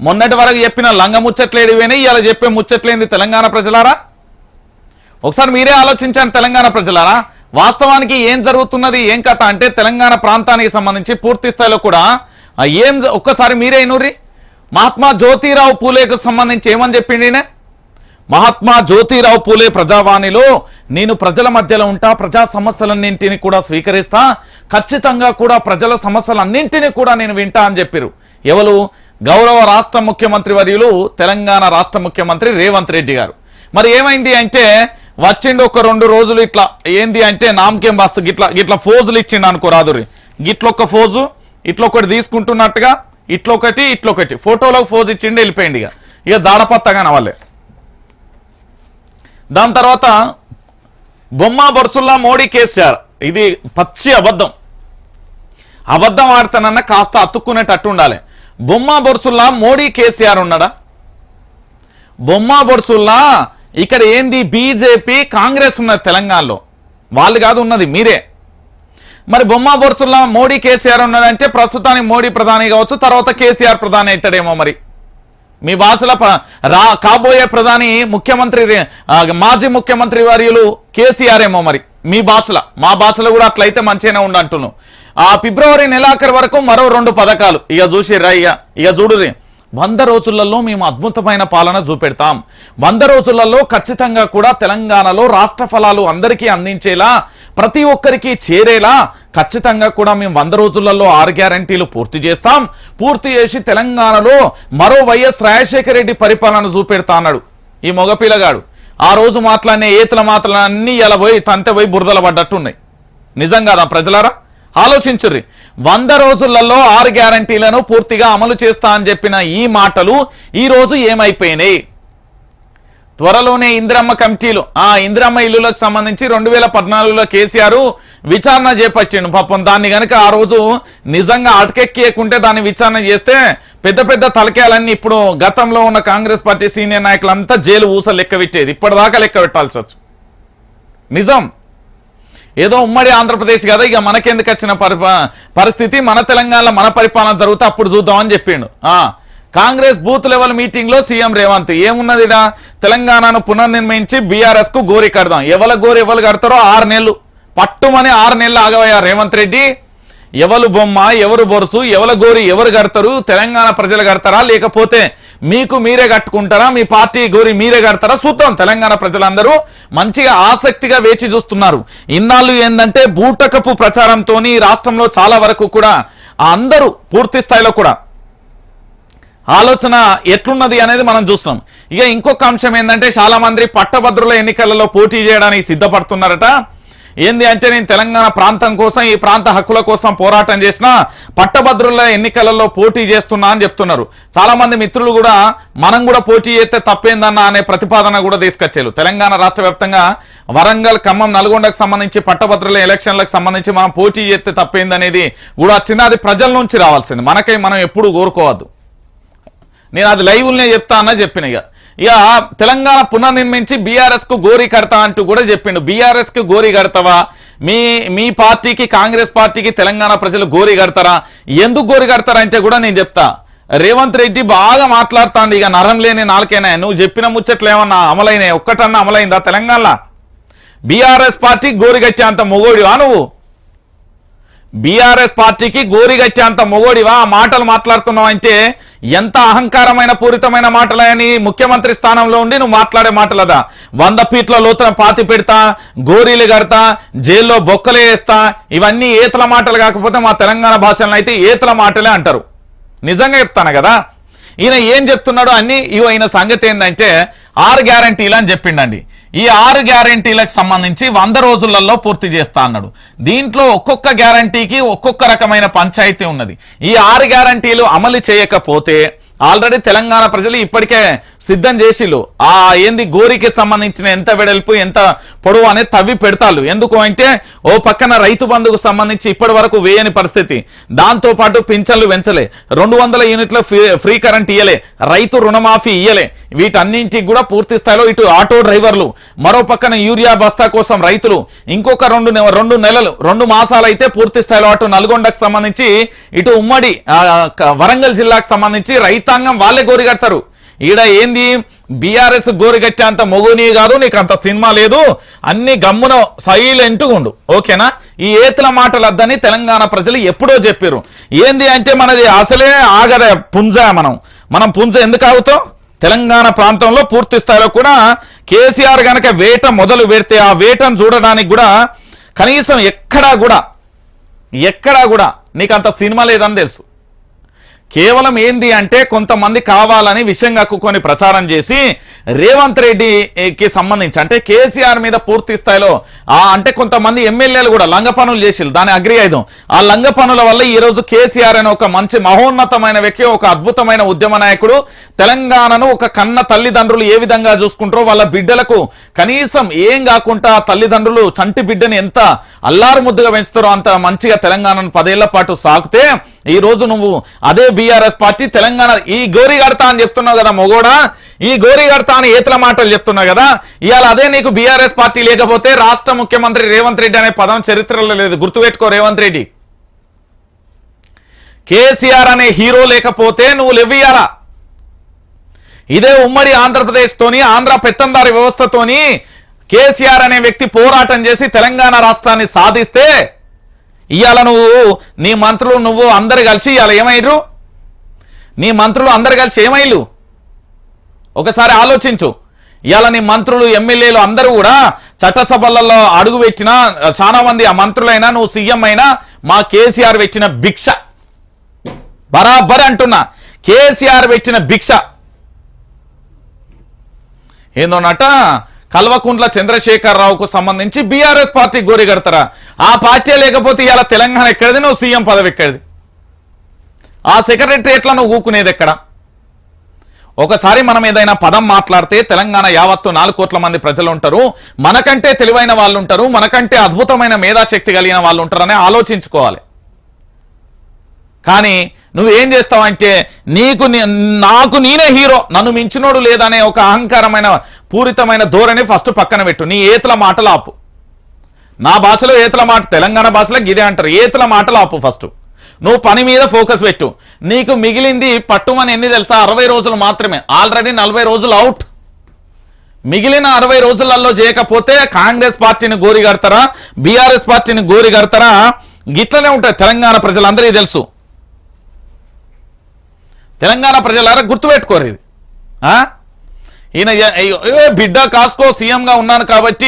మొన్నటి వరకు చెప్పిన లంగ ముచ్చట్లేడు ఇవేనా ఇవాళ చెప్పే ముచ్చట్లేంది తెలంగాణ ప్రజలారా? ఒకసారి మీరే ఆలోచించాను తెలంగాణ ప్రజలారా. వాస్తవానికి ఏం జరుగుతున్నది ఏం కథ అంటే తెలంగాణ ప్రాంతానికి సంబంధించి పూర్తి స్థాయిలో కూడా ఏం ఒక్కసారి మీరే నూరి మహాత్మా జ్యోతిరావు పూలేకు సంబంధించి ఏమని చెప్పిండి మహాత్మా జ్యోతిరావు పూలే ప్రజావాణిలో నేను ప్రజల మధ్యలో ఉంటా ప్రజా సమస్యలన్నింటినీ కూడా స్వీకరిస్తా ఖచ్చితంగా కూడా ప్రజల సమస్యలన్నింటినీ కూడా నేను వింటా అని చెప్పారు ఎవరు? గౌరవ రాష్ట్ర ముఖ్యమంత్రి వర్యులు తెలంగాణ రాష్ట్ర ముఖ్యమంత్రి రేవంత్ రెడ్డి గారు. మరి ఏమైంది అంటే వచ్చిండు ఒక రెండు రోజులు ఇట్లా ఏంది అంటే నామకేం బాస్తు గిట్లా గిట్లా ఫోజులు ఇచ్చిండు అనుకో రాదురి గిట్లొక్క ఫోజు ఇట్లొకటి తీసుకుంటున్నట్టుగా ఇట్లొకటి ఇట్లొకటి ఫోటోలో ఫోజు ఇచ్చిండు వెళ్ళిపోయింది ఇక. ఇక జాడపత్తగా నవ్వలే దాని తర్వాత బొమ్మ బొరుసుల్లా మోడీ కేసీఆర్. ఇది పచ్చి అబద్ధం. అబద్ధం ఆడతానన్న కాస్త అతుక్కునేటట్టు ఉండాలి. బొమ్మ బొరుసుల్లా మోడీ కేసీఆర్ ఉన్నాడా? బొమ్మ బొరుసుల్లా ఇక్కడ ఏంది బీజేపీ కాంగ్రెస్ ఉన్నది తెలంగాణలో. వాళ్ళు కాదు ఉన్నది మీరే. మరి బొమ్మ బొరుసుల్లా మోడీ కేసీఆర్ ఉన్నదంటే ప్రస్తుతానికి మోడీ ప్రధాని కావచ్చు తర్వాత కేసీఆర్ ప్రధాని అవుతాడేమో మరి. మీ భాషలో రా కాబోయే ప్రధాని ముఖ్యమంత్రి మాజీ ముఖ్యమంత్రి వర్యులు కేసీఆర్ ఏమో మరి. మీ భాషలో మా భాషలో కూడా అట్లయితే మంచిగానే ఉండంటున్నాను ఆ ఫిబ్రవరి నెలాఖరు వరకు మరో రెండు పథకాలు. ఇక చూసిర్రా ఇక ఇక చూడుదే. వంద రోజులలో మేము అద్భుతమైన పాలన చూపెడతాం. వంద రోజులలో ఖచ్చితంగా కూడా తెలంగాణలో రాష్ట్ర ఫలాలు అందరికీ అందించేలా ప్రతి ఒక్కరికి చేరేలా ఖచ్చితంగా కూడా మేము వంద రోజులలో ఆరు గ్యారంటీలు పూర్తి చేస్తాం. పూర్తి చేసి తెలంగాణలో మరో వైఎస్ రాజశేఖర రెడ్డి పరిపాలన చూపెడతా అన్నాడు ఈ మగపిల్లగాడు. ఆ రోజు మాట్లాడిన ఏతుల మాటలన్నీ అన్నీ పోయి తంతె పోయి బురదల పడ్డట్టున్నాయి. నిజంగా నిజం కాదా ప్రజలారా? ఆలోచించుర్రి. వంద రోజులలో ఆరు గ్యారంటీలను పూర్తిగా అమలు చేస్తా అని చెప్పిన ఈ మాటలు ఈరోజు ఏమైపోయినాయి? త్వరలోనే ఇందిరమ్మ కమిటీలు ఆ ఇందిరమ్మ ఇల్లులకు సంబంధించి రెండు వేల పద్నాలుగులో కేసీఆర్ విచారణ చేపట్టిండు. పాపం దాన్ని కనుక ఆ రోజు నిజంగా అటకెక్కియకుంటే దాన్ని విచారణ చేస్తే పెద్ద పెద్ద తలకాయలన్నీ ఇప్పుడు గతంలో ఉన్న కాంగ్రెస్ పార్టీ సీనియర్ నాయకులంతా జైలు ఊస లెక్క పెట్టేది. ఇప్పటిదాకా లెక్క పెట్టాల్సి వచ్చు. నిజం. ఏదో ఉమ్మడి ఆంధ్రప్రదేశ్ కదా ఇక మనకెందుకు వచ్చిన పరిపా- పరిస్థితి? మన తెలంగాణలో మన పరిపాలన జరుగుతే అప్పుడు చూద్దామని చెప్పిండు. ఆ కాంగ్రెస్ బూత్ లెవెల్ మీటింగ్లో సీఎం రేవంత్. ఏమున్నది ఈడ? తెలంగాణను పునర్నిర్మించి బీఆర్ఎస్కు గోరి కడదాం. ఎవల గోరు ఎవరు కడతారో ఆరు నెలలు. పట్టుమని ఆరు నెలలు ఆగవయ్యా రేవంత్ రెడ్డి. ఎవరు బొమ్మ ఎవరు బొరుసు ఎవల గోరి ఎవరు కడతారు? తెలంగాణ ప్రజలు కడతారా? లేకపోతే మీకు మీరే కట్టుకుంటారా? మీ పార్టీ గోరి మీరే కడతారా? చూద్దాం తెలంగాణ ప్రజలందరూ మంచిగా ఆసక్తిగా వేచి చూస్తున్నారు. ఇన్నాళ్ళు ఏంటంటే బూటకపు ప్రచారంతో రాష్ట్రంలో చాలా వరకు కూడా అందరూ పూర్తి స్థాయిలో కూడా ఆలోచన ఎట్లున్నది అనేది మనం చూస్తున్నాం. ఇక ఇంకొక అంశం ఏంటంటే చాలా మంది పట్టభద్రుల ఎన్నికలలో పోటీ చేయడానికి సిద్ధపడుతున్నారట. ఏంది అంటే నేను తెలంగాణ ప్రాంతం కోసం ఈ ప్రాంత హక్కుల కోసం పోరాటం చేసిన పట్టభద్రుల ఎన్నికలలో పోటీ చేస్తున్నా అని చెప్తున్నారు. చాలా మంది మిత్రులు కూడా మనం కూడా పోటీ చేస్తే తప్పేందన్న అనే ప్రతిపాదన కూడా తీసుకొచ్చారు. తెలంగాణ రాష్ట్ర వ్యాప్తంగా వరంగల్ ఖమ్మం నల్గొండకు సంబంధించి పట్టభద్రుల ఎలక్షన్లకు సంబంధించి మనం పోటీ చేస్తే తప్పేందనేది కూడా వచ్చింది అది ప్రజల నుంచి రావాల్సింది. మనకై మనం ఎప్పుడు కోరుకోవద్దు. నేను అది లైవ్లనే చెప్తా అన్న చెప్పిన ఇక. ఇక తెలంగాణ పునర్నిర్మించి బీఆర్ఎస్కు గోరి కడతా అంటూ కూడా చెప్పిండు. బీఆర్ఎస్కు గోరి కడతావా? మీ మీ పార్టీకి కాంగ్రెస్ పార్టీకి తెలంగాణ ప్రజలు గోరి కడతారా? ఎందుకు గోరి కడతారా అంటే కూడా నేను చెప్తా. రేవంత్ రెడ్డి బాగా మాట్లాడుతాండి. ఇక నరం లేని నాలుకైనా. నువ్వు చెప్పిన ముచ్చట్లు ఏమన్నా అమలైనాయి? ఒక్కటన్నా అమలైందా తెలంగాణలో? బీఆర్ఎస్ పార్టీ గోరిగట్టే అంత మొగోడివా నువ్వు? బీఆర్ఎస్ పార్టీకి గోరిగచ్చేంత మొగోడివా? ఆ మాటలు మాట్లాడుతున్నావు అంటే ఎంత అహంకారమైన పూరితమైన మాటలని ముఖ్యమంత్రి స్థానంలో ఉండి నువ్వు మాట్లాడే మాటలదా? వంద ఫీట్ల లోతున పాతి పెడతా గోరీలు కడతా జైల్లో బొక్కలు వేస్తా ఇవన్నీ ఏతల మాటలు కాకపోతే మా తెలంగాణ భాషలను అయితే ఏతల మాటలే అంటారు. నిజంగా చెప్తాను కదా? ఈయన ఏం చెప్తున్నాడో అన్ని ఇవో ఈయన సంగతి ఏంటంటే ఆరు గ్యారంటీలు అని చెప్పిండండి. ఈ ఆరు గ్యారంటీలకు సంబంధించి వంద రోజులలో పూర్తి చేస్తా అన్నాడు. దీంట్లో ఒక్కొక్క గ్యారంటీకి ఒక్కొక్క రకమైన పంచాయతీ ఉన్నది. ఈ ఆరు గ్యారంటీలు అమలు చేయకపోతే ఆల్రెడీ తెలంగాణ ప్రజలు ఇప్పటికే సిద్ధం చేసిళ్ళు. ఆ ఏంది గోరికి సంబంధించిన ఎంత వెడల్పు ఎంత పొడవు అనేది తవ్వి పెడతారు ఎందుకు అంటే ఓ పక్కన రైతు బంధుకు సంబంధించి ఇప్పటి వరకు వేయని పరిస్థితి. దాంతోపాటు పింఛన్లు పెంచలే. రెండు వందల యూనిట్ల ఫ్రీ- ఫ్రీ కరెంట్ ఇయ్యలే. రైతు రుణమాఫీ ఇయ్యలే. వీటన్నింటికి కూడా పూర్తి స్థాయిలో ఇటు ఆటో డ్రైవర్లు మరో పక్కన యూరియా బస్తా కోసం రైతులు ఇంకొక రెండు రెండు నెలలు రెండు మాసాలు అయితే పూర్తి స్థాయిలో అటు నల్గొండకు సంబంధించి ఇటు ఉమ్మడి వరంగల్ జిల్లాకు సంబంధించి రైతాంగం వాళ్ళే గోరిగడతారు ఈడ ఏంది? బీఆర్ఎస్ గోరిగట్టే అంత మొగుని కాదు నీకు అంత సినిమా లేదు అన్ని గమ్మున సైలెంట్ ఉండు. ఓకేనా? ఈ ఏతుల మాటలు వద్దని తెలంగాణ ప్రజలు ఎప్పుడో చెప్పారు ఏంది అంటే మనది అసలే ఆగద పుంజ మనం. మనం పుంజ ఎందుకు ఆగుతాం? తెలంగాణ ప్రాంతంలో పూర్తి స్థాయిలో కూడా కేసీఆర్ గనక వేట మొదలు పెడితే ఆ వేటను చూడడానికి కూడా కనీసం ఎక్కడా కూడా ఎక్కడా కూడా నీకు అంత సినిమా లేదని తెలుసు. కేవలం ఏంది అంటే కొంతమంది కావాలని విషయం కక్కుకొని ప్రచారం చేసి రేవంత్ రెడ్డికి సంబంధించి అంటే కేసీఆర్ మీద పూర్తి స్థాయిలో ఆ అంటే కొంతమంది ఎమ్మెల్యేలు కూడా లంగ పనులు చేసిరు దాని అగ్రి అయిదాం. ఆ లంగ పనుల వల్ల ఈ రోజు కేసీఆర్ అనే ఒక మంచి మహోన్నతమైన వ్యక్తి ఒక అద్భుతమైన ఉద్యమ నాయకుడు తెలంగాణను ఒక కన్న తల్లిదండ్రులు ఏ విధంగా చూసుకుంటారో వాళ్ళ బిడ్డలకు కనీసం ఏం కాకుండా తల్లిదండ్రులు చంటి బిడ్డని ఎంత అల్లారు ముద్దుగా పెంచుతారో అంత మంచిగా తెలంగాణను పదేళ్ళ పాటు సాగితే ఈ రోజు నువ్వు అదే బీఆర్ఎస్ పార్టీ తెలంగాణ ఈ గోరి కడతా అని చెప్తున్నావు కదా మొగోడా? ఈ గోరి కడతా అని ఏతల మాటలు చెప్తున్నావు కదా? ఇవాళ అదే నీకు బీఆర్ఎస్ పార్టీ లేకపోతే రాష్ట్ర ముఖ్యమంత్రి రేవంత్ రెడ్డి అనే పదం చరిత్రలో లేదు. గుర్తుపెట్టుకో రేవంత్ రెడ్డి. కేసీఆర్ అనే హీరో లేకపోతే నువ్వు లెవ్వియాలా ఇదే ఉమ్మడి ఆంధ్రప్రదేశ్ తోని ఆంధ్ర పెత్తందారి వ్యవస్థతోని కేసీఆర్ అనే వ్యక్తి పోరాటం చేసి తెలంగాణ రాష్ట్రాన్ని సాధిస్తే ఇవాళ నువ్వు నీ మంత్రులు నువ్వు అందరు కలిసి ఇవాళ ఏమయ్యరు నీ మంత్రులు అందరు కలిసి ఏమైళ్ళు ఒకసారి ఆలోచించు. ఇవాళ నీ మంత్రులు ఎమ్మెల్యేలు అందరూ కూడా చట్టసభలలో అడుగు పెట్టిన చాలా మంది ఆ మంత్రులైనా నువ్వు సీఎం అయినా మా కేసీఆర్ పెట్టిన భిక్ష. బరాబర్ అంటున్నా. కేసీఆర్ పెట్టిన భిక్ష. ఏందోనట కల్వకుంట్ల చంద్రశేఖరరావుకు సంబంధించి బీఆర్ఎస్ పార్టీ గోరిగడతారా ఆ పార్టీ లేకపోతే ఇవాళ తెలంగాణ ఎక్కడిది? నువ్వు సీఎం పదవి ఎక్కడిది? ఆ సెక్రటరియట్లో నువ్వు ఊకునేది ఎక్కడ? ఒకసారి మనం ఏదైనా పదం మాట్లాడితే తెలంగాణ యావత్తు నాలుగు కోట్ల మంది ప్రజలు ఉంటారు. మనకంటే తెలివైన వాళ్ళు ఉంటారు. మనకంటే అద్భుతమైన మేధాశక్తి కలిగిన వాళ్ళు ఉంటారని ఆలోచించుకోవాలి. కానీ నువ్వేం చేస్తావంటే నీకు నీ- నాకు నేనే హీరో నన్ను మించినోడు లేదనే ఒక అహంకారమైన పూరితమైన ధోరణి ఫస్ట్ పక్కన పెట్టు. నీ ఏతుల మాటలు ఆపు. నా భాషలో ఏతల మాట తెలంగాణ భాషలో గిదే అంటారు. ఏతల మాటలు ఆపు ఫస్ట్. నువ్వు పని మీద ఫోకస్ పెట్టు. నీకు మిగిలింది పట్టుమని ఎన్ని తెలుసా? అరవై రోజులు మాత్రమే. ఆల్రెడీ నలభై రోజులు అవుట్. మిగిలిన అరవై రోజులలో చేయకపోతే కాంగ్రెస్ పార్టీని గోరి కడతారా? బీఆర్ఎస్ పార్టీని గోరి కడతారా? గిట్లనే ఉంటాయి తెలంగాణ ప్రజలందరికీ తెలుసు. తెలంగాణ ప్రజలారా గుర్తుపెట్టుకోరు ఇది ఆ? ఈయన బిడ్డ కాస్కో సీఎంగా ఉన్నాను కాబట్టి